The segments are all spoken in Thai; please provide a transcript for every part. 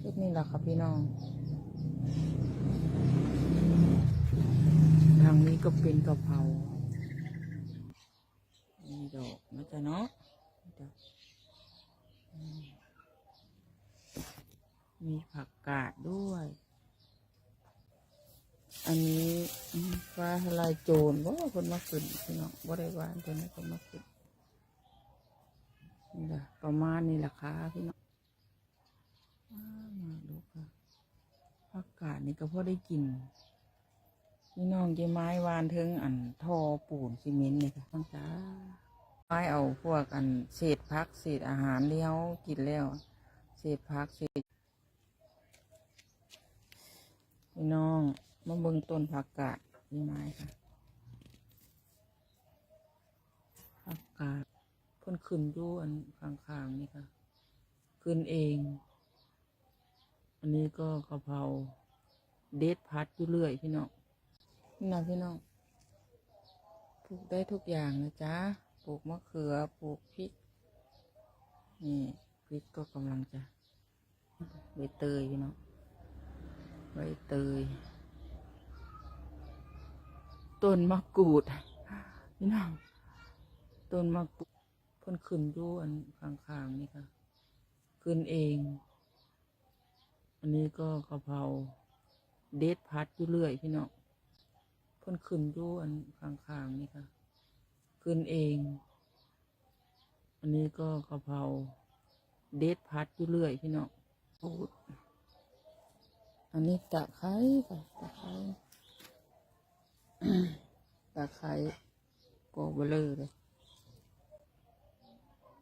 ชุดนี้แหละครับพี่น้อง ทางนี้ก็เป็นกะเพรามีดอกนะจ๊ะเนาะมีผักกาดด้วย อันนี้ฟ้าทลายโจรบ่าคนมาขึ้นพี่น้องบ่าได้วานตัวนี้คนมาขึ้นนี่แหละประมาณนี้แหละค่ะพี่น้องอ้ามาดูค่ะ ผักกาดนี่ก็พอได้กินพี่น้องเจไม้วานถึงอันทอปูนซีเมนต์นี่ค่ะต้องจ้าไม้เอาพวกอันเศษพักเศษอาหารที่เขากินแล้ว เศษพักเศษพี่น้องมาเบิ่งต้นผักกาดนี่ไม้ค่ะผักกาดพ่นขึ้นอยู่อันข้างๆนี่ค่ะ ขึ้นเอง อันนี้ก็กะเพราเด็ดพัดอยู่เรื่อยพี่น้องพี่น้องพี่น้องปลูกได้ทุกอย่างนะจ๊ะปลูกมะเขือปลูกพริกนี่พริกก็กำลังจะใบเตยพี่น้องใบเตยต้นมะกรูดพี่น้องต้นมะกรูดพ่นขึ้นอยู่อันข้างๆนี่ค่ะ ขึ้นเอง นนี้ก็กะเพราเด็ดพัดอยู่เรื่อยพี่น้องพ่นขึ้นอยู่อันข้างๆนี่ค่ะ ขึ้นเอง อันนี้ก็กะเพราเด็ดพัดอยู่เรื่อยพี่น้องพูดอันนี้ตะไคร้ค่ะตะไคร้ตะไคร้กอเบลอเลย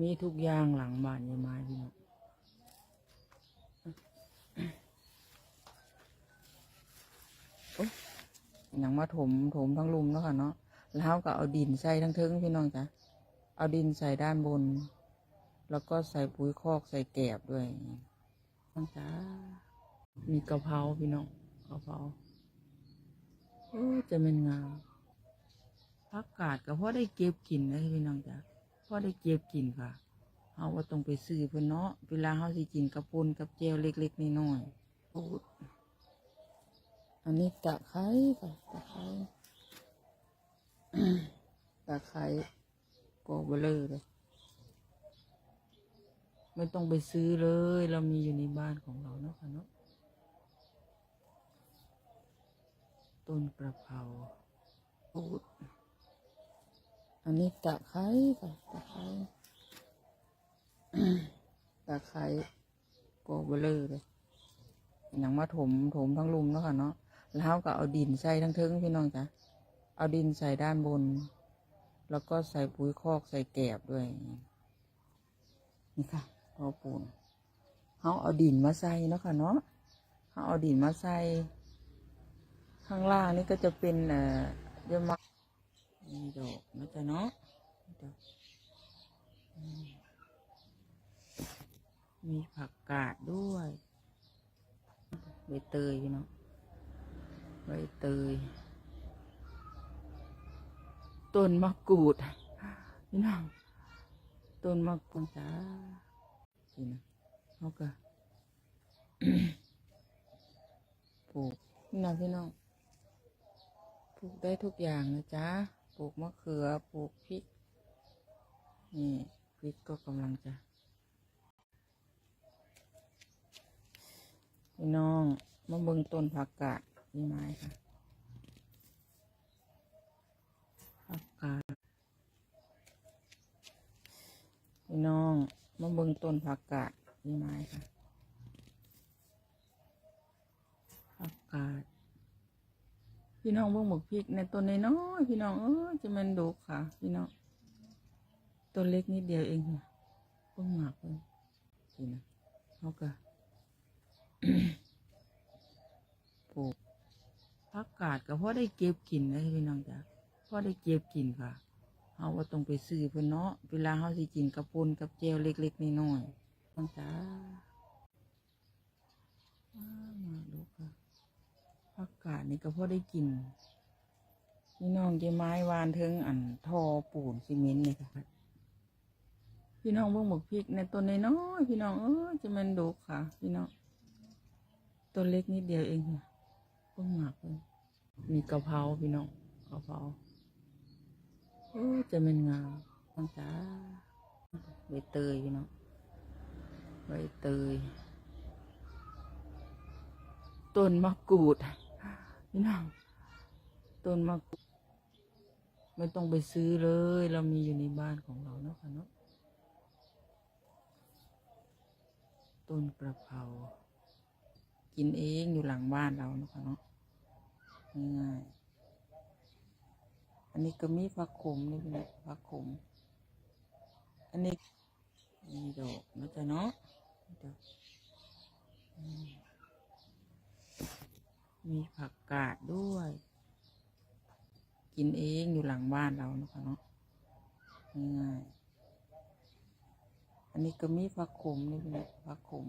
มีทุกอย่างหลังบ้านยายไม้พี่น้อง อย่างมาถมถมทั้งลุมแล้วค่ะเนาะแล้วก็เอาดินใส่ทั้งทิงพี่น้องจ้ะเอาดินใส่ด้านบน แล้วก็ใส่ปุ๋ยคอกใส่แกบด้วยน้องจ้ามีกระเพราพี่น้องกระเพราโอ้จะเป็นงามพักกาดก็พอได้เก็บกินนะพี่น้องจ้ะพอได้เก็บกินค่ะเอาว่าต้องไปซื้อเพื่อนเนาะเวลาเขาสิกินกระปุนกับเจลเล็กๆน้อยๆโอ้ อันนี้ตะไคร้ค่ะตะไคร้ตะไคร้กอเบลอเลย ไม่ต้องไปซื้อเลย เรามีอยู่ในบ้านของเราเนาะค่ะเนาะต้นกระเพราปูดอันนี้ตะไคร้ค่ะตะไคร้ตะไคร้กอเบลอเลยอย่างมาถมถมทั้งลุมแล้วค่ะเนาะ แล้วก็เอาดินใส่ทั้งทิงพี่น้องจ้ะเอาดินใส่ด้านบน แล้วก็ใส่ปุ๋ยคอกใส่แกบด้วย นี่ค่ะพอปูนเขาเอาดินมาใส่เนาะค่ะเนาะเขาเอาดินมาใส่ข้างล่างนี่ก็จะเป็นเอ่อเยมามีดอกนะจ๊ะเนาะมีผักกาดด้วยใบเตยพี่น้อง ใบเตย ต้นมะกรูดพี่น้องต้นมะกรูดจ้าพี่นะเขาก็ปลูกพี่น้องพี่น้องปลูกได้ทุกอย่างนะจ๊ะปลูกมะเขือปลูกพริกนี่พริกก็กำลังจะพี่น้องมาเบิ่งต้นผักกาด นี่ไม้ค่ะผักกาดพี่น้องมาเบิ่งต้นผักกาดนี่ไม้ค่ะผักกาดพี่น้องเบิ่งหมกพริกในต้นน้อยพี่น้องเออจะมันดกค่ะ พี่น้องต้นเล็กนิดเดียวเองค่ะเบิ่งหมากเบิ่งพี่นะเขาก็ปลูก ผักกาดก็พอได้เก็บกินนะพี่น้องจ้ะพอได้เก็บกินค่ะเขาว่าต้องไปซื้อเพื่นเนาะเวลาเขาสิกินกระปุนกับเจลเล็กๆน้อยๆต้องจ้ามาดูค่ะผักกาดนี่ก็พอได้กินพี่น้องเจไม้วานถึงอันทอปูนซีเมนต์นี่ค่ะพี่น้องเบิ่งหมกพริกในต้นน้อยๆพี่น้องเออจะมันดกค่ะ พี่น้องต้นเล็กนิดเดียวเองค่ะ พิ่งหมากเลยมีกะเพราพี่น้องกะเพราโอ้จะเป็นงามน้งจ้าใบเตยพี่น้องใบเตยต้นมะกรูดพี่น้องต้นมะกรูดไม่ต้องไปซื้อเลย เรามีอยู่ในบ้านของเราเนาะค่ะเนาะต้นกระเพรากินเองอยู่หลังบ้านเราเนาะค่ะเนาะ ง่ายๆอันนี้ก็มีผักขมนี่พี่น้องผักขม อันนี้มีดอกนะจ๊ะเนาะมีดอกมีผักกาดด้วย กินเองอยู่หลังบ้านเราเนาะคะเนาะง่ายๆอันนี้ก็มีผักขมนี่พี่น้องผักขม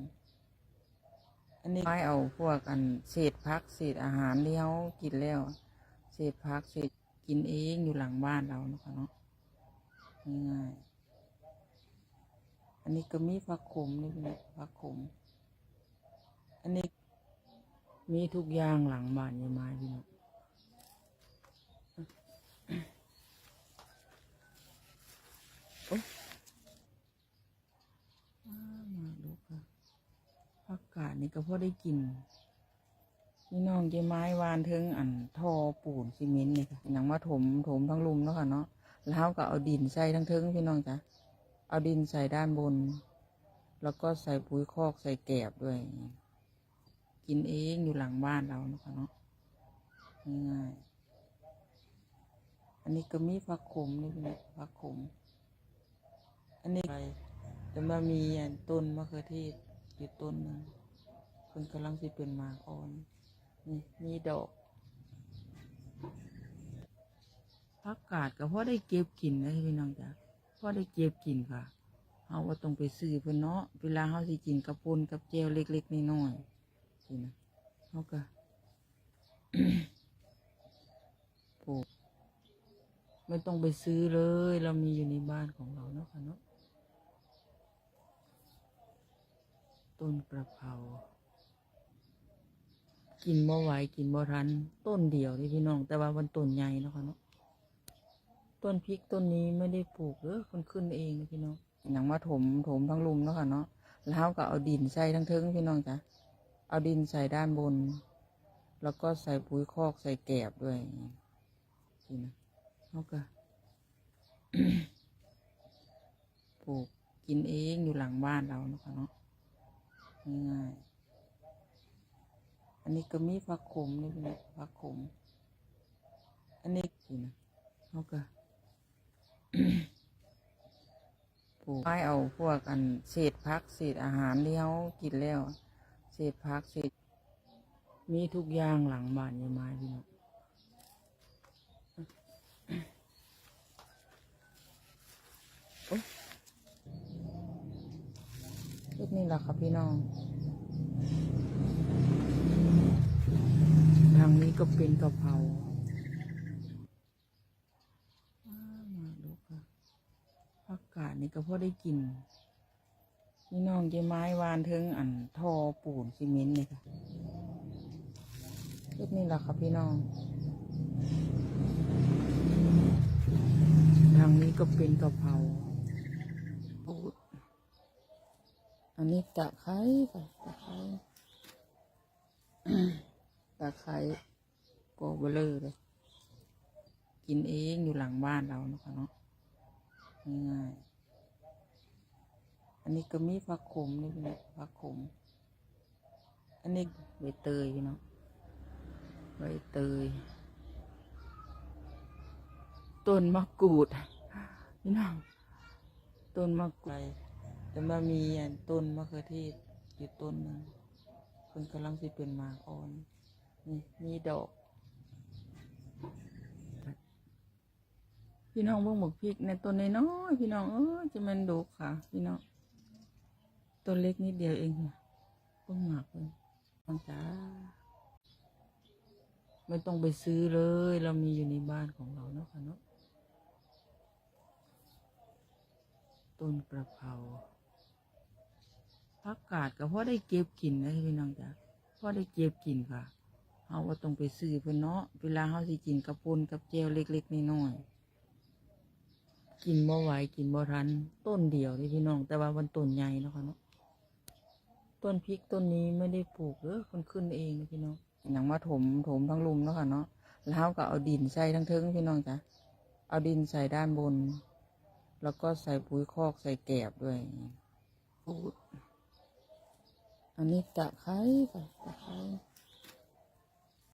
อันนี้ไม่เอาพวกอันเศษพักเศษอาหารที่เขากินแล้ว เศษพักเศษกินเองอยู่หลังบ้านเราเนาะคะเนาะง่ายๆอันนี้ก็มีผักขมนี่เป็นผักขม อันนี้มีทุกอย่างหลังบ้านยายไม้พี่น้องโอ๊ยอ้าวมาดูค่ะผักกาด นี่ก็พอได้กินพี่น้องยาไม้วานถึงอันทอปูนซีเมนต์นี่ค่ะอย่างว่าถมถมทั้งลุมแล้วค่ะเนาะแล้วก็เอาดินใส่ทั้งเทิงพี่น้องจ้ะเอาดินใส่ด้านบน แล้วก็ใส่ปุ๋ยคอกใส่แกบด้วย กินเองอยู่หลังบ้านเราเนาะคะเนาะง่ายอันนี้ก็มีผักขมนี่พี่น้องผักขม อันนี้ไปจะมามีต้นมะเขือเทศอยู่ต้นหนึง เพิ่งกำลังสิเป็นหมากอ่อน นี่มีดอกผักกาดก็พอได้เก็บกินนะพี่น้องจ้ะพอได้เก็บกินค่ะเอาว่าต้องไปซื้อเพิ่นเนาะเวลาเฮาสิกินกับปนกับแจวเล็กๆน้อยๆสินะเขาก็ปลูกไม่ต้องไปซื้อเลย เรามีอยู่ในบ้านของเราเนาะค่ะเนาะต้นกระเพรา กินบ่ไหวกินบ่ทัน ต้นเดียวนี่พี่น้อง แต่ว่ามันต้นใหญ่นะคะเนาะต้นพริกต้นนี้ไม่ได้ปลูกเด้อมันขึ้นเองพี่น้องอย่างว่าถมถมทั้งลุมนะค่ะเนาะแล้วก็เอาดินใส่ทั้งทิงพี่น้องจ้ะเอาดินใส่ด้านบน แล้วก็ใส่ปุ๋ยคอกใส่แกบด้วยสินะเขาก็ปลูกกินเองอยู่หลังบ้านเราเนาะคะเนาะง่ายๆ อันนี้ก็มีผักขมนี่พี่น้องผักขม อันนี้สินะเขาก็ปลูกไม่เอาพวกอันเศษพักเศษอาหารที่เขากินแล้ว เศษพักเศษ มีทุกอย่างหลังบ้านยายไม้พี่น้องโอ๊ยชุดนี้แหละครับพี่น้อง ทางนี้ก็เป็นกะเพราอาวมาดูค่ะผักกาดนี่ก็พอได้กินพี่น้องยาไม้วานถึงอันทอปูนซีเมนต์นี่ค่ะชุดนี้แหละครับพี่น้อง ทางนี้ก็เป็นกะเพราปูดอันนี้ตะไคร้ค่ะตะไคร้ ตะไคร้โกเบลอเลย กินเองอยู่หลังบ้านเราเนาะคะเนาะง่ายๆอันนี้ก็มีผักขมนี่พี่น้องผักขม อันนี้ใบเตยพี่น้องใบเตย ต้นมะกรูดพี่น้องต้นมะกรูดจะมามีอันต้นมะเขือเทศอยู่ต้นหนึงเพิ่งกำลังสิเป็นหมากอ่อน นี่มีดอก พี่น้องเบิ่งหมกพริกในต้นน้อยพี่น้องเออจะมันดกค่ะ พี่น้องต้นเล็กนิดเดียวเองค่ะเพิ่งหมากเลยน้องจ้าไม่ต้องไปซื้อเลย เรามีอยู่ในบ้านของเราเนาะค่ะเนาะต้นกระเพราผักกาดก็พอได้เก็บกินนะพี่น้องจ้ะพอได้เก็บกินค่ะ เฮาว่าต้องไปซื้อเพิ่อนเนาะเวลาเฮาสิกินกับปนกับแจวเล็กๆน้อยๆกินบ่ไหวกินบ่ทัน ต้นเดียวนี่พี่น้อง แต่ว่ามันต้นใหญ่นะค่ะเนาะต้นพริกต้นนี้ไม่ได้ปลูกเด้อคนขึ้นเองนะพี่น้องอย่างมาถมถมทั้งลุมเนาะค่ะเนาะแล้วก็เอาดินใส่ทั้งเทิงพี่น้องจ้ะเอาดินใส่ด้านบน แล้วก็ใส่ปุ๋ยคอกใส่แกบด้วยปูดอันนี้ตะไคร้ค่ะตะไคร้